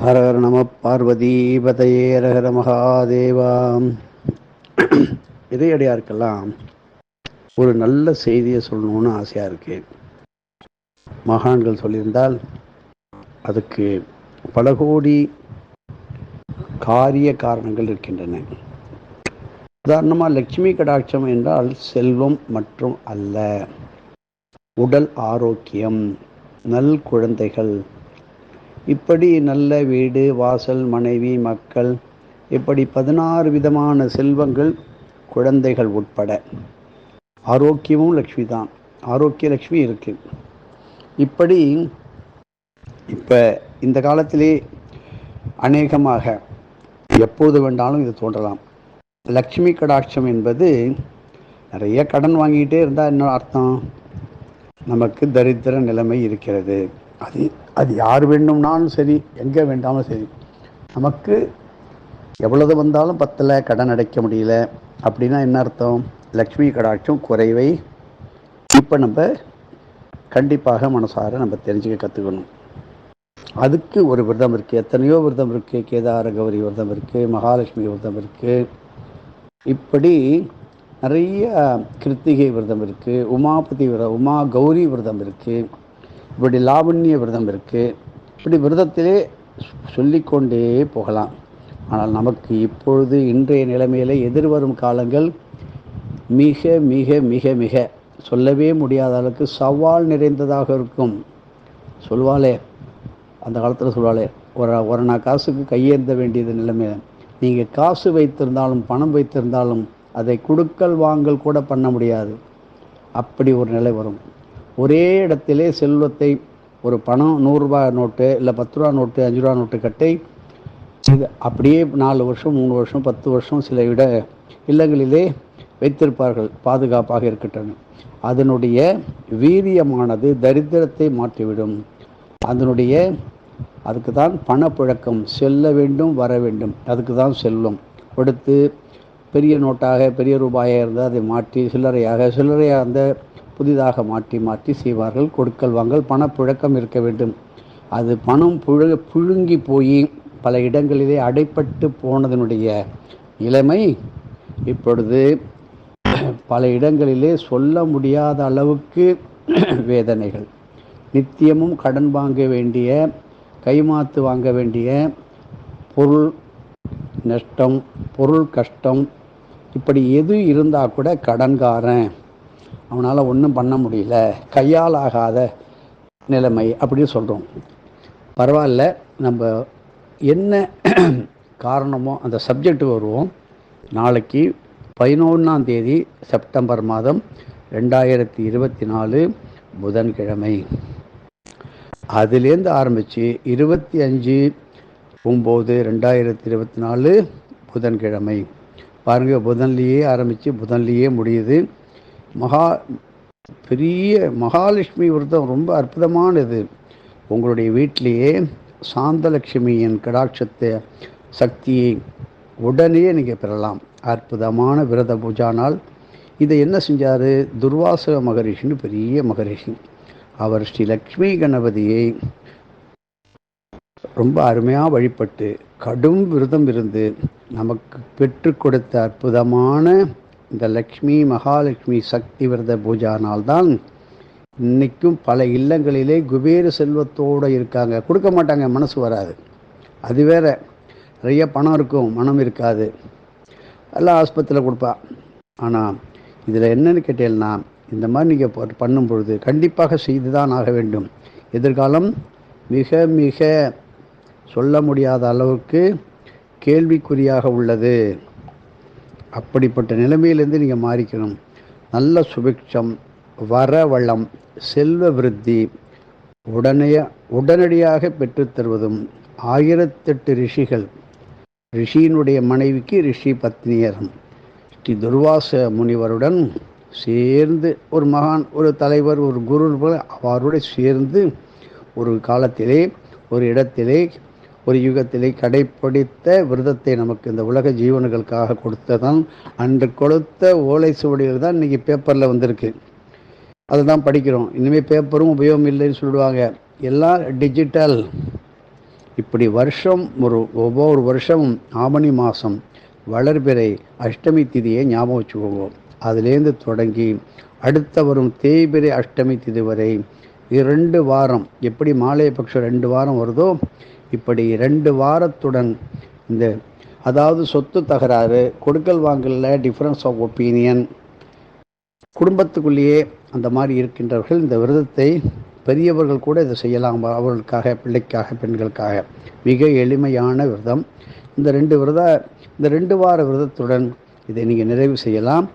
ஹரஹர நம பார்வதீபதையே ஹரஹர மகாதேவாம் இறையடியாருக்கெல்லாம் ஒரு நல்ல செய்தியை சொல்லணும்னு ஆசையாக இருக்கு. மகான்கள் சொல்லியிருந்தால் அதுக்கு பல கோடி காரிய காரணங்கள் இருக்கின்றன. உதாரணமாக லட்சுமி கடாட்சம் என்றால் செல்வம் மற்றும் அல்ல உடல் ஆரோக்கியம் நல் குழந்தைகள் இப்படி நல்ல வீடு வாசல் மனைவி மக்கள் இப்படி பதினாறு விதமான செல்வங்கள் குழந்தைகள் உட்பட. ஆரோக்கியமும் லக்ஷ்மி தான் ஆரோக்கிய லக்ஷ்மி இருக்கு. இப்படி இப்போ இந்த காலத்திலே அநேகமாக எப்போது வேண்டாலும் இது தோன்றலாம். லக்ஷ்மி கடாட்சம் என்பது நிறைய கடன் வாங்கிட்டே இருந்தால் என்ன அர்த்தம்? நமக்கு தரித்திர நிலைமை இருக்கிறது. அது அது யார் வேண்டும்னாலும் சரி எங்கே வேண்டாலும் சரி நமக்கு எவ்வளவு வந்தாலும் பத்தலை கடன் அடைக்க முடியல அப்படின்னா என்ன அர்த்தம்? லக்ஷ்மி கடாட்சம் குறைவை இப்போ நம்ம கண்டிப்பாக மனசார நம்ம தெரிஞ்சுக்க கற்றுக்கணும் அதுக்கு ஒரு விரதம் இருக்குது எத்தனையோ விரதம் இருக்குது கேதார கௌரி விரதம் இருக்குது மகாலட்சுமி விரதம் இருக்குது இப்படி நிறைய கிருத்திகை விரதம் இருக்குது உமாபதி விரதம் உமா கௌரி விரதம் இருக்குது இப்படி லாவண்ய விரதம் இருக்குது இப்படி விரதத்திலே சொல்லிக்கொண்டே போகலாம். ஆனால் நமக்கு இப்பொழுது இன்றைய நிலைமையில் எதிர்வரும் காலங்கள் மிக மிக மிக மிக சொல்லவே முடியாத அளவுக்கு சவால் நிறைந்ததாக இருக்கும். சொல்வாளே அந்த காலத்தில் சொல்வாளே ஒரு ஒரு நாள் காசுக்கு கையேந்த வேண்டியது நிலைமை. நீங்கள் காசு வைத்திருந்தாலும் பணம் வைத்திருந்தாலும் அதை கொடுக்கல் வாங்கல் கூட பண்ண முடியாது. அப்படி ஒரு நிலை வரும். ஒரே இடத்திலே செல்வத்தை ஒரு பணம் நூறுரூபா நோட்டு இல்லை பத்து ரூபா நோட்டு அஞ்சு ரூபா நோட்டு கட்டை இது அப்படியே நாலு வருஷம் மூணு வருஷம் பத்து வருஷம் சில இட இல்லங்களிலே வைத்திருப்பார்கள் பாதுகாப்பாக இருக்கட்டும் அதனுடைய வீரியமானது தரித்திரத்தை மாற்றிவிடும். அதனுடைய அதுக்கு தான் பணப்புழக்கம் செல்ல வேண்டும் வர வேண்டும் அதுக்கு தான் செல்வம் கொடுத்து பெரிய நோட்டாக பெரிய ரூபாயாக இருந்தால் அதை மாற்றி சில்லறையாக சில்லறையாக அந்த புதிதாக மாற்றி மாற்றி செய்வார்கள். கொடுக்கல் வாங்கல் பணப்புழக்கம் இருக்க வேண்டும். அது பணம் புழு புழுங்கி போய் பல இடங்களிலே அடைப்பட்டு போனதனுடைய நிலைமை இப்பொழுது பல இடங்களிலே சொல்ல முடியாத அளவுக்கு வேதனைகள். நித்தியமும் கடன் வாங்க வேண்டிய கைமாத்து வாங்க வேண்டிய பொருள் நஷ்டம் பொருள் கஷ்டம் இப்படி எது இருந்தால் கூட கடன்காரன் அவனால் ஒன்றும் பண்ண முடியல. கையால் ஆகாத நிலைமை அப்படின்னு சொல்கிறோம் பரவாயில்ல நம்ம என்ன காரணமோ அந்த சப்ஜெக்ட் வருவோம். நாளைக்கு பதினொன்றாம் தேதி செப்டம்பர் மாதம் ரெண்டாயிரத்தி இருபத்தி நாலு புதன்கிழமை. அதுலேருந்து ஆரம்பித்து இருபத்தி அஞ்சு ஒம்பது ரெண்டாயிரத்தி இருபத்தி நாலு புதன்கிழமை. பாருங்கள் புதன்லேயே ஆரம்பித்து புதன்லேயே முடியுது. மகா பெரிய மகாலட்சுமி விரதம் ரொம்ப அற்புதமானது. உங்களுடைய வீட்டிலேயே சாந்தலட்சுமியின் கடாட்சத்தை சக்தியை உடனே நீங்கள் பெறலாம். அற்புதமான விரத பூஜா நாள். இதை என்ன செஞ்சார்? துர்வாச மகரிஷின்னு பெரிய மகரிஷி. அவர் ஸ்ரீ லக்ஷ்மி கணபதியை ரொம்ப அருமையாக வழிபட்டு கடும் விரதம் இருந்து நமக்கு பெற்று கொடுத்த அற்புதமான இந்த லக்ஷ்மி மகாலட்சுமி சக்தி விரத பூஜானால்தான் இன்றைக்கும் பல இல்லங்களிலே குபேர செல்வத்தோடு இருக்காங்க. கொடுக்க மாட்டாங்க மனசு வராது. அது வேற நிறைய பணம் இருக்கும் மனம் இருக்காது. எல்லாம் ஆஸ்பத்திரியில் கொடுப்பான் ஆனால் இதில் என்னன்னு கேட்டீங்கன்னா இந்த மாதிரி நீங்கள் பண்ணும் பொழுது கண்டிப்பாக செய்து தான் ஆக வேண்டும். எதிர்காலம் மிக மிக சொல்ல முடியாத அளவுக்கு கேள்விக்குறியாக உள்ளது. அப்படிப்பட்ட நிலைமையிலேருந்து நீங்கள் மாறிக்கணும். நல்ல சுபிக்ஷம் வரவளம் செல்வ விருத்தி உடனே உடனடியாக பெற்றுத்தருவதும் ஆயிரத்தெட்டு ரிஷிகள். ரிஷியினுடைய மனைவிக்கு ரிஷி பத்னியரும் ஸ்ரீ துர்வாச முனிவருடன் சேர்ந்து ஒரு மகான் ஒரு தலைவர் ஒரு குரு அவருடைய அவரோடு சேர்ந்து ஒரு காலத்திலே ஒரு இடத்திலே ஒரு யுகத்திலே கடைப்பிடித்த விரதத்தை நமக்கு இந்த உலக ஜீவன்களுக்காக கொடுத்ததான் அன்று கொடுத்த ஓலை சுவடிகள் தான் இன்றைக்கி பேப்பரில் வந்திருக்கு. அதை தான் படிக்கிறோம். இனிமேல் பேப்பரும் உபயோகம் இல்லைன்னு சொல்லுவாங்க. எல்லாம் டிஜிட்டல் இப்படி வருஷம் ஒரு ஒவ்வொரு வருஷமும் ஆவணி மாதம் வளர்பிறை அஷ்டமி திதியை ஞாபகம் வச்சுக்கோங்க. அதுலேருந்து தொடங்கி அடுத்த வரும் தேய்பிரை அஷ்டமி திதி வரை இரண்டு வாரம் எப்படி மாலைய பட்சம் ரெண்டு வாரம் வருதோ இப்படி ரெண்டு வாரத்துடன் இந்த அதாவது சொத்து தகராறு கொடுக்கல் வாங்கல டிஃப்ரென்ஸ் ஆஃப் ஒப்பீனியன் குடும்பத்துக்குள்ளேயே அந்த மாதிரி இருக்கின்றவர்கள் இந்த விரதத்தை பெரியவர்கள் கூட இதை செய்யலாம். அவர்களுக்காக பிள்ளைக்காக பெண்களுக்காக. மிக எளிமையான விரதம். இந்த ரெண்டு விரத இந்த ரெண்டு வார விரதத்துடன் இதை நீங்கள் நிறைவு செய்யலாம்.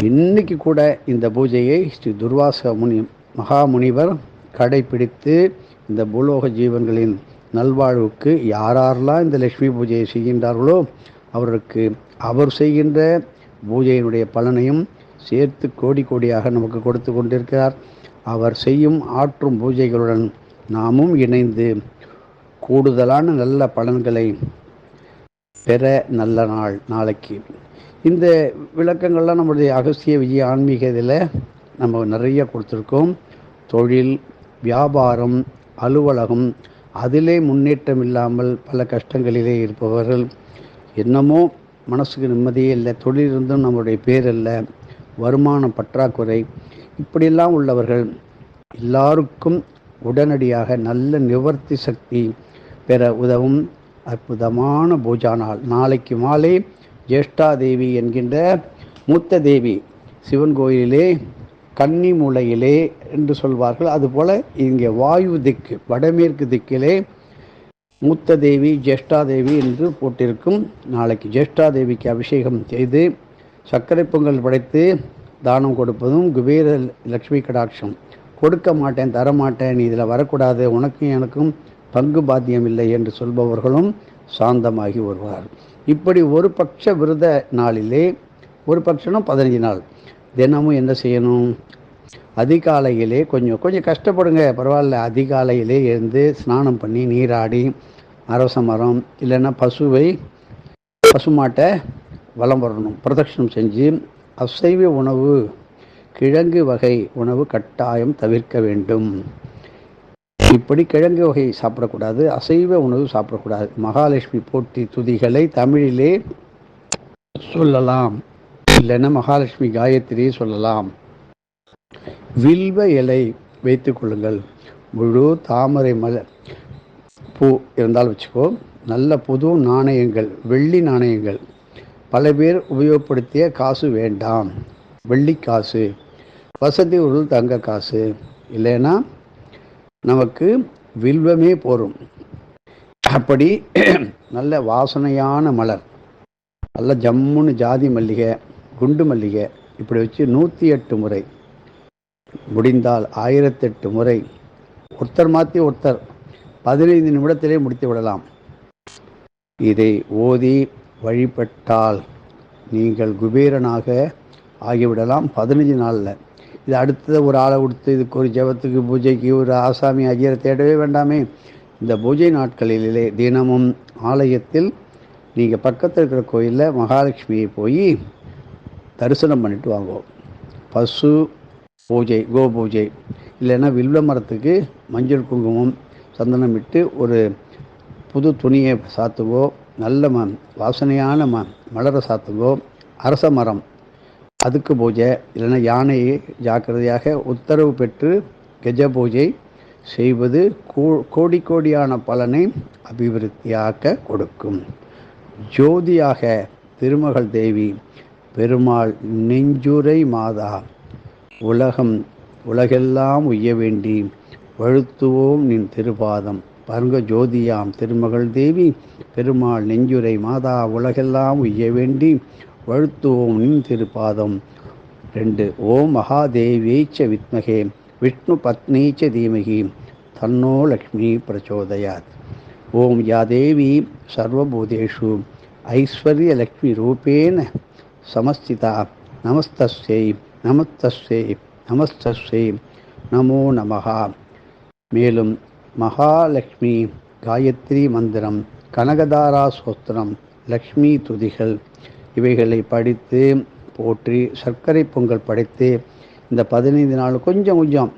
இன்னைக்கு கூட இந்த பூஜையை ஸ்ரீ துர்வாச முனி மகாமுனிவர் கடைபிடித்து இந்த பூலோக ஜீவன்களின் நல்வாழ்வுக்கு யாரெல்லாம் இந்த லக்ஷ்மி பூஜையை செய்கின்றார்களோ அவருக்கு அவர் செய்கின்ற பூஜையினுடைய பலனையும் சேர்த்து கோடி கோடியாக நமக்கு கொடுத்து கொண்டிருக்கிறார். அவர் செய்யும் ஆற்றும் பூஜைகளுடன் நாமும் இணைந்து கூடுதலான நல்ல பலன்களை பெற நல்ல நாள் நாளைக்கு. இந்த விளக்கங்கள்லாம் நம்முடைய அகஸ்திய விஜய ஆன்மீக இதில் நம்ம நிறைய கொடுத்துருக்கோம். தொழில் வியாபாரம் அலுவலகம் அதிலே முன்னேற்றம் இல்லாமல் பல கஷ்டங்களிலே இருப்பவர்கள் என்னமோ மனசுக்கு நிம்மதியே இல்லை தொழில் இருந்தும் நம்முடைய பேர் இல்லை வருமான பற்றாக்குறை இப்படியெல்லாம் உள்ளவர்கள் எல்லாருக்கும் உடனடியாக நல்ல நிவர்த்தி சக்தி பெற உதவும் அற்புதமான பூஜா நாள் நாளைக்கு மாலை ஜேஷ்டா தேவி என்கின்ற மூத்த தேவி சிவன் கோயிலிலே கன்னி மூலையிலே என்று சொல்வார்கள். அதுபோல் இங்கே வாயு திக்கு வடமேற்கு திக்கிலே மூத்த தேவி ஜேஷ்டா தேவி என்று போட்டிருக்கும். நாளைக்கு ஜேஷ்டா தேவிக்கு அபிஷேகம் செய்து சர்க்கரை பொங்கல் படைத்து தானம் கொடுப்பதும் குபேர லக்ஷ்மி கடாட்சம். கொடுக்க மாட்டேன் தரமாட்டேன் நீ இதில் வரக்கூடாது உனக்கும் எனக்கும் பங்கு பாத்தியம் இல்லை என்று சொல்பவர்களும் சாந்தமாகி வருவார் இப்படி ஒரு பட்ச விரத நாளிலே ஒரு பட்சம் பதினஞ்சு நாள். தினமும் என்ன செய்யணும்? அதிகாலையிலே கொஞ்சம் கொஞ்சம் கஷ்டப்படுங்க. பரவாயில்ல. அதிகாலையிலே எழுந்து ஸ்நானம் பண்ணி நீராடி அரச மரம் இல்லைன்னா பசுவை பசுமாட்டை வலம் வரணும். பிரதட்சணம் செஞ்சு அசைவ உணவு கிழங்கு வகை உணவு கட்டாயம் தவிர்க்க வேண்டும். இப்படி கிழங்கு வகை சாப்பிடக்கூடாது. அசைவ உணவு சாப்பிடக்கூடாது. மகாலட்சுமி போட்டி துதிகளை தமிழிலே சொல்லலாம். இல்லைன்னா மகாலட்சுமி காயத்ரி சொல்லலாம். வில்வ இலை வைத்து கொள்ளுங்கள். முழு தாமரை மலர் பூ இருந்தால் வச்சுக்கோ. நல்ல புது நாணயங்கள் வெள்ளி நாணயங்கள். பல பேர் உபயோகப்படுத்திய காசு வேண்டாம். வெள்ளி காசு வசதி ஒரு தங்க காசு. இல்லைன்னா நமக்கு வில்வமே போரும். அப்படி நல்ல வாசனையான மலர். நல்ல ஜம்முன்னு ஜாதி மல்லிகை. குண்டு மல்லிகை. இப்படி வச்சு நூற்றி எட்டு முறை. முடிந்தால் ஆயிரத்தெட்டு முறை. ஒருத்தர் மாற்றி ஒருத்தர். பதினைந்து நிமிடத்திலே முடித்து விடலாம். இதை ஓதி வழிபட்டால் நீங்கள் குபேரனாக ஆகிவிடலாம் பதினஞ்சு நாளில். இது அடுத்தது ஒரு ஆளை கொடுத்து இதுக்கு ஒரு ஜபத்துக்கு பூஜைக்கு ஒரு ஆசாமி ஐயரை தேடவே வேண்டாமே. இந்த பூஜை நாட்களிலே தினமும் ஆலயத்தில் நீங்கள் பக்கத்தில் இருக்கிற கோயிலில் மகாலட்சுமியை போய் தரிசனம் பண்ணிட்டு வாங்குவோம் பசு பூஜை கோ பூஜை. இல்லைன்னா வில்வ மரத்துக்கு மஞ்சள் குங்குமம் சந்தனம் விட்டு ஒரு புது துணியை சாத்துவோ நல்ல ம வாசனையான ம மலரை சாத்துவோ அரச மரம் அதுக்கு பூஜை. இல்லைன்னா யானையை ஜாக்கிரதையாக உத்தரவு பெற்று கெஜ பூஜை செய்வது கோடி கோடியான பலனை அபிவிருத்தியாக்க கொடுக்கும். ஜோதியாக திருமகள் தேவி பெருமாள் நெஞ்சுரை மாதா. உலகம் உலகெல்லாம் உய்ய வேண்டி வழுத்துவோம் நின் திருபாதம். பருங்க ஜோதியாம் திருமகள் தேவி பெருமாள் நெஞ்சுரை மாதா உலகெல்லாம் உய்ய வேண்டி வழுத்துவோம் நின் திருபாதம். ரெண்டு ஓம் மகாதேவீச்ச வித்மகே விஷ்ணு பத்னீச்ச தீமகி தன்னோ லக்ஷ்மி பிரச்சோதயாத். ஓம் யா தேவி சர்வபூதேஷு ஐஸ்வர்யலக்ஷ்மி ரூபேன சமஸ்திதா. நமஸ்தஸ்யை நமஸ்தஸ்யை நமஸ்தஸ்யை. நமோ நமகா மேலும் மகாலட்சுமி காயத்ரி மந்திரம் கனகதாரா சோத்திரம் லக்ஷ்மி துதிகள். இவைகளை படித்து போற்றி சர்க்கரை பொங்கல் படைத்து இந்த பதினைந்து நாள் கொஞ்சம் கொஞ்சம்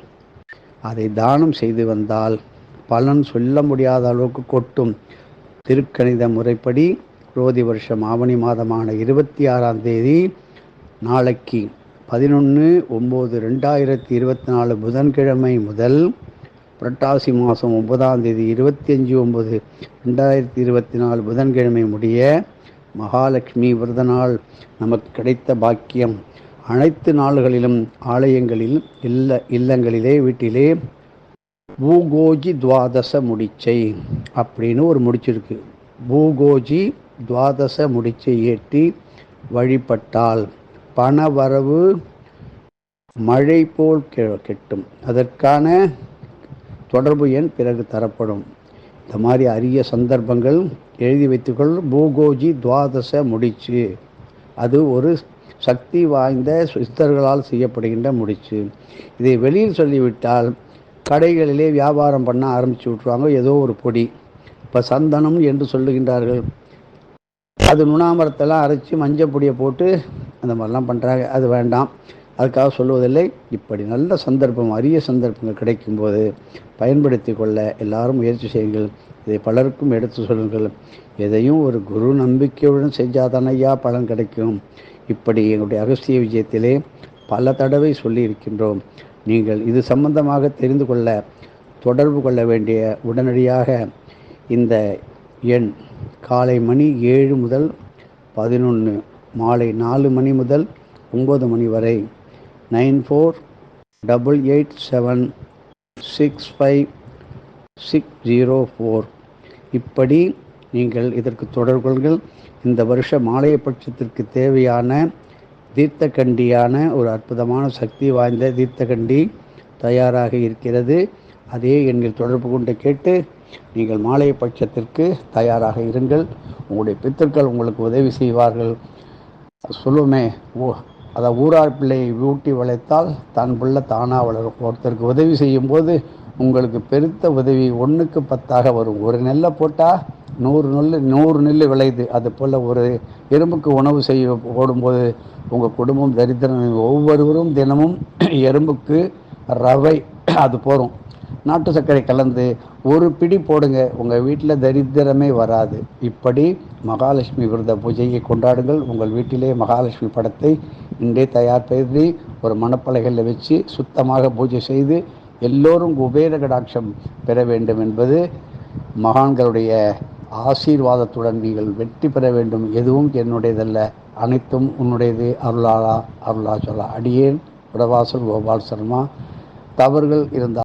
அதை தானம் செய்து வந்தால் பலன் சொல்ல முடியாத அளவுக்கு கொட்டும். திருக்கணித முறைப்படி குரோதி வருஷம் ஆவணி மாதமான இருபத்தி ஆறாம் தேதி நாளைக்கு பதினொன்று ஒம்பது ரெண்டாயிரத்தி இருபத்தி நாலு புதன்கிழமை முதல் புரட்டாசி மாதம் ஒன்பதாம் தேதி இருபத்தி அஞ்சு ஒம்பது ரெண்டாயிரத்தி இருபத்தி நாலு புதன்கிழமை முடிய மகாலட்சுமி விரத நாள் நமக்கு கிடைத்த பாக்கியம். அனைத்து நாள்களிலும் ஆலயங்களில் இல்ல இல்லங்களிலே வீட்டிலே பூகோஜி துவாதச முடிச்சை அப்படின்னு ஒரு முடிச்சிருக்கு. பூகோஜி துவாதச முடிச்சை ஏற்றி வழிபட்டால் பணவரவு மழை போல் கெட்டும். அதற்கான தொடர்பு எண் பிறகு தரப்படும். இந்த மாதிரி அரிய சந்தர்ப்பங்கள் எழுதி வைத்துக்கொள். பூகோஜி துவாதச முடிச்சு. அது ஒரு சக்தி வாய்ந்த சித்தர்களால் செய்யப்படுகின்ற முடிச்சு. இதை வெளியில் சொல்லிவிட்டால் கடைகளிலே வியாபாரம் பண்ண ஆரம்பித்து விட்ருவாங்க ஏதோ ஒரு பொடி. இப்போ சந்தனம் என்று சொல்லுகின்றார்கள். அது நுணாமரத்தெல்லாம் அரைச்சி மஞ்சள் பொடியை போட்டு அந்த மாதிரிலாம் பண்ணுறாங்க அது வேண்டாம். அதுக்காக சொல்லுவதில்லை. இப்படி நல்ல சந்தர்ப்பம் அரிய சந்தர்ப்பங்கள் கிடைக்கும்போது பயன்படுத்தி கொள்ள எல்லாரும் முயற்சி செய்யுங்கள். இதை பலருக்கும் எடுத்து சொல்லுங்கள். எதையும் ஒரு குரு நம்பிக்கையுடன் செஞ்சாதானையா பலன் கிடைக்கும். இப்படி எங்களுடைய அகஸ்திய விஜயத்திலே பல தடவை சொல்லி இருக்கின்றோம் நீங்கள் இது சம்பந்தமாக தெரிந்து கொள்ள தொடர்பு கொள்ள வேண்டிய உடனடியாக இந்த எண் காலை மணி ஏழு முதல் பதினொன்று மாலை நாலு மணி முதல் ஒம்பது மணி வரை. Nine four double eight seven six five six zero four. இப்படி நீங்கள் இதற்கு தொடர்புகள் இந்த வருஷ மாலைய பட்சத்திற்கு தேவையான தீர்த்தகண்டியான ஒரு அற்புதமான சக்தி வாய்ந்த தீர்த்தகண்டி தயாராக இருக்கிறது. அதே எங்கள் தொடர்பு கொண்டு கேட்டு நீங்கள் மாலை பட்சத்திற்கு தயாராக இருங்கள். உங்களுடைய பித்தர்கள் உங்களுக்கு உதவி செய்வார்கள். சொல்லுமே ஓ அதை ஊரார் பிள்ளையை ஊட்டி வளைத்தால் தன் பிள்ளை தானாக வளரும். ஒருத்தருக்கு உதவி செய்யும்போது உங்களுக்கு பெருத்த உதவி ஒன்றுக்கு பத்தாக வரும். ஒரு நெல்லை போட்டால் நூறு நெல் நூறு நெல் விளையுது. அது போல் ஒரு எறும்புக்கு உணவு செய்ய போடும்போது உங்கள் குடும்பம் தரித்திரம். ஒவ்வொருவரும் தினமும் எறும்புக்கு ரவை அது போகிறோம் நாட்டு சர்க்கரை கலந்து ஒரு பிடி போடுங்க. உங்கள் வீட்டில் தரித்திரமே வராது. இப்படி மகாலட்சுமி விரத பூஜையை கொண்டாடுங்கள். உங்கள் வீட்டிலே மகாலட்சுமி படத்தை இன்றே தயார் செய்து ஒரு மணப்பலைகளில் வச்சு சுத்தமாக பூஜை செய்து எல்லோரும் குபேர கடாட்சம் பெற வேண்டும் என்பது மகான்களுடைய ஆசீர்வாதத்துடன் நீங்கள் வெற்றி பெற வேண்டும். எதுவும் என்னுடையதல்ல. அனைத்தும் உன்னுடையது. அருளாளா அருளாச்சலா அடியேன். வடவாசல் கோபால் சர்மா. தவறுகள் இருந்தால்